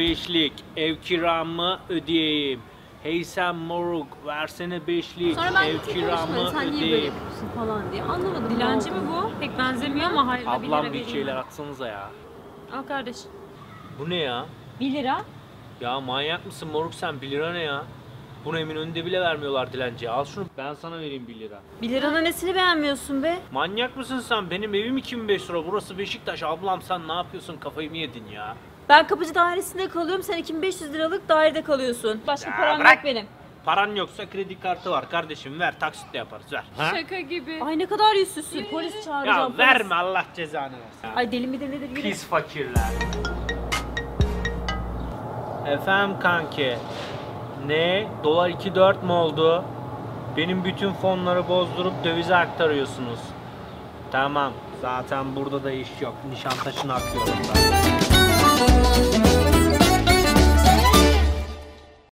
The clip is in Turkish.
beşlik ev kiramı ödeyeyim. Hey sen moruk versene beşlik Sonra ben ev konuşmadım kiramı sen niye böyle ödeyeyim. yapıyorsun falan diye. Anlamadım. Dilenci mi bu? Pek benzemiyor ama hayır. bir lira Ablam bir vereyim. şeyler atsanıza ya. Al kardeş. Bu ne ya? 1 lira. Ya manyak mısın moruk sen 1 lira ne ya? Bunu emin önünde bile vermiyorlar dilenciye. Al şunu ben sana vereyim 1 lira. 1 liranın nesini beğenmiyorsun be? Manyak mısın sen? Benim evim 2500 lira. Burası Beşiktaş. Ablam sen ne yapıyorsun? Kafayı mı yedin ya? Ben kapıcı dairesinde kalıyorum. Sen 2500 liralık dairede kalıyorsun. Başka Ya param bırak. yok benim. Paran yoksa kredi kartı var kardeşim ver taksitle yaparız ver. Ha? Şaka gibi. Ay ne kadar yüzsüzsün. Polis çağıracağım. Ya polis. verme Allah cezanı versin. Ay deli midir nedir yürü. Pis fakirler. Efendim kanki. Ne? Dolar 2.4 mu oldu? Benim bütün fonları bozdurup dövize aktarıyorsunuz. Tamam. Zaten burada da iş yok. Nişantaşı'na akıyorum ben.